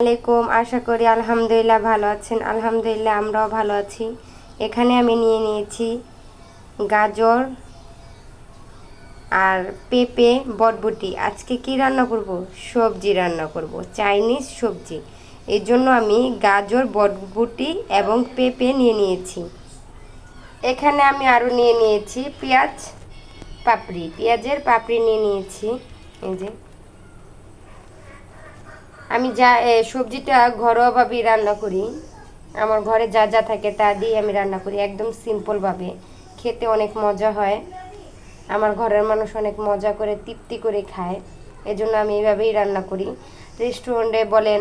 আলাইকুম, আশা করি আলহামদুলিল্লাহ ভালো আছেন। আলহামদুলিল্লাহ আমরাও ভালো আছি। এখানে আমি নিয়ে নিয়েছি গাজর আর পেঁপে বটবুটি। আজকে কি রান্না করব? সবজি রান্না করব, চাইনিজ সবজি। এই জন্য আমি গাজর, বটবুটি এবং পেঁপে নিয়ে নিয়েছি। এখানে আমি আরও নিয়ে নিয়েছি পেঁয়াজ পাপড়ি। পেঁয়াজের পাপড়ি নিয়ে নিয়েছি। এই যে আমি যা সবজিটা ঘরোয়াভাবেই রান্না করি। আমার ঘরে যা যা থাকে তা দিয়ে আমি রান্না করি, একদম সিম্পলভাবে। খেতে অনেক মজা হয়। আমার ঘরের মানুষ অনেক মজা করে, তৃপ্তি করে খায়। এজন্য আমি এইভাবেই রান্না করি। রেস্টুরেন্টে বলেন,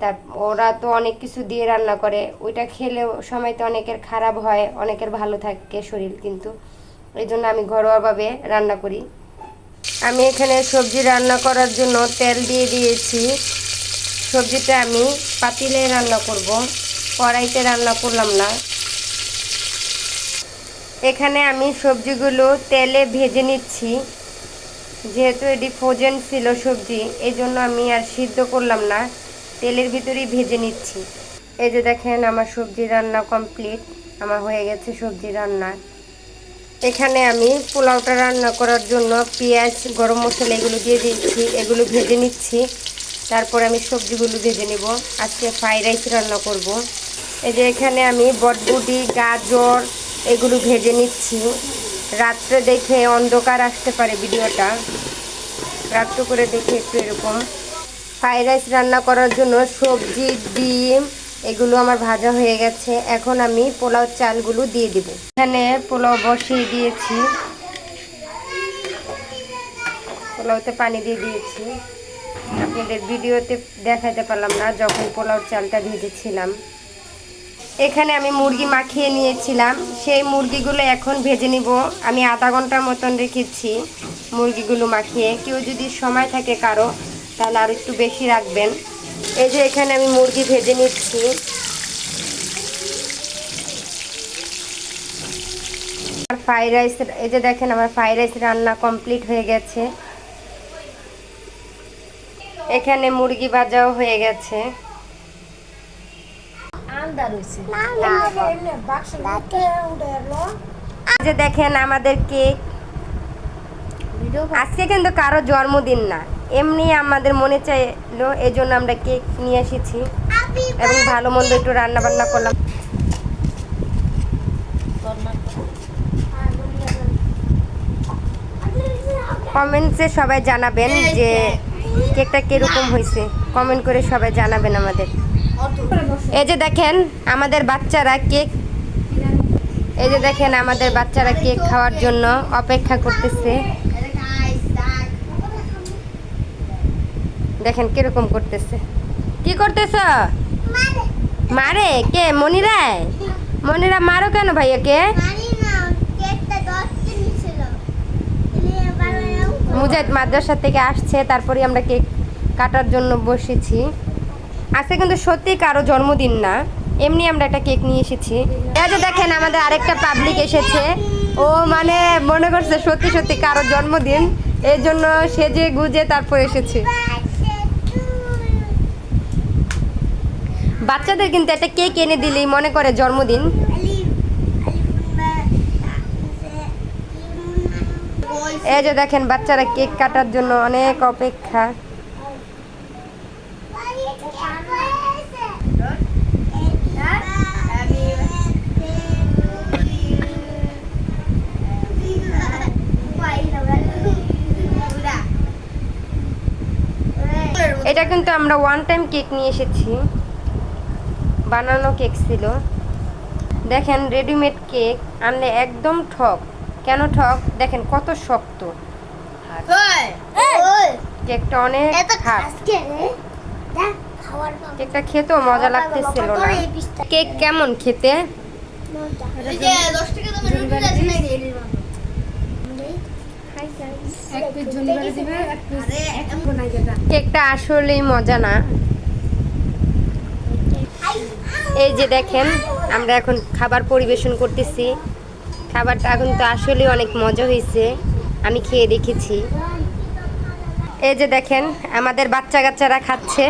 তার, ওরা তো অনেক কিছু দিয়ে রান্না করে। ওইটা খেলেও সময় তো অনেকের খারাপ হয়, অনেকের ভালো থাকে শরীর কিন্তু। এই জন্য আমি ঘরোয়াভাবে রান্না করি। আমি এখানে সবজি রান্না করার জন্য তেল দিয়ে দিয়েছি। সবজিটা আমি পাতিলে রান্না করব, কড়াইতে রান্না করলাম না। এখানে আমি সবজিগুলো তেলে ভেজে নিচ্ছি। যেহেতু এটি ফ্রোজেন ছিল সবজি এই জন্য আমি আর সিদ্ধ করলাম না, তেলের ভিতরেই ভেজে নিচ্ছি। এই যে দেখেন, আমার সবজি রান্না কমপ্লিট আমার হয়ে গেছে সবজি রান্না। এখানে আমি পোলাওটা রান্না করার জন্য পেঁয়াজ, গরম মশলা এগুলো দিয়ে দিচ্ছি, এগুলো ভেজে নিচ্ছি। তারপর আমি সবজিগুলো ভেজে নেব। আজকে ফ্রাইড রাইস রান্না করব। এই যে এখানে আমি বটবুটি, গাজর এগুলো ভেজে নিচ্ছি। রাত্রে দেখে অন্ধকার আসতে পারে ভিডিওটা। রাত্র করে দেখে একটু এরকম। ফ্রাইড রাইস রান্না করার জন্য সবজি, ডিম এগুলো আমার ভাজা হয়ে গেছে। এখন আমি পোলাও চালগুলো দিয়ে দিব। এখানে পোলাও বসিয়ে দিয়েছি। পোলাওতে পানি দিয়ে দিয়েছি। আপনাদের ভিডিওতে দেখাতে পারলাম না, যখন পোলাও চালটা ভেজেছিলাম। এখানে আমি মুরগি মাখিয়ে নিয়েছিলাম। সেই মুরগিগুলো এখন ভেজে নিব। আমি আধা ঘণ্টার মতন রেখেছি মুরগিগুলো মাখিয়ে। কেউ যদি সময় থাকে কারও, তাহলে আর একটু বেশি রাখবেন। এই যে এখানে আমি মুরগি ভেজে নিচ্ছি। ফ্রাইড রাইস, এই যে দেখেন আমার ফ্রাইড রাইস রান্না কমপ্লিট হয়ে গেছে। এখানে মুরগি ভাজাও হয়ে গেছে। যে দেখেন আমাদের কেক। আজকে কিন্তু কারও জন্মদিন না। এমনি আমাদের মনে চাইলো এই জন্য আমরা কেক নিয়ে এসেছি। এবং ভালো মন্দ একটু রান্না বান্না করলাম। কমেন্টসে সবাই জানাবেন যে কেকটা কীরকম হয়েছে? কমেন্ট করে সবাই জানাবেন আমাদের। এই যে দেখেন, আমাদের বাচ্চারা কেক এই যে দেখেন, আমাদের বাচ্চারা কেক খাওয়ার জন্য অপেক্ষা করতেছে। দেখেন কীরকম করতেছে। কি করতেছ? মারে। কে? মনিরায়? মনিরা, মারো কেন ভাইয়াকে মুজাহিদ মাদ্রাসা থেকে আসছে, তারপরে আমরা কেক কাটার জন্য বসেছি। আজকে কিন্তু সত্যি কারও জন্মদিন না, এমনি আমরা একটা কেক নিয়ে এসেছি। এই দেখেন, আমাদের আরেকটা পাবলিক এসেছে। ও মানে মনে করছে সত্যি সত্যি কারও জন্মদিন এর জন্য সেজে গুজে তারপর এসেছে। বাচ্চাদের কিন্তু একটা কেক এনে দিলেই মনে করে জন্মদিন। এই যে দেখেন, বাচ্চারা কেক কাটার জন্য অনেক অপেক্ষা। এটা কিন্তু আমরা ওয়ান টাইম কেক নিয়ে এসেছি। বানানো কেক ছিল। দেখেন রেডিমেড কেক আনলে একদম ঠক। কেন ঠক? দেখেন কত শক্ত। কেকটা অনেক কেকটা খেতেও মজা লাগতেছিল না। কেক কেমন খেতে? কেকটা আসলেই মজা না। এই যে দেখেন আমরা এখন খাবার পরিবেশন করতেছি। খাবারটা এখন তো আসলে অনেক মজা হয়েছে। আমি খেয়ে দেখেছি। এই যে দেখেন, আমাদের বাচ্চা কাচ্চারা খাচ্ছে।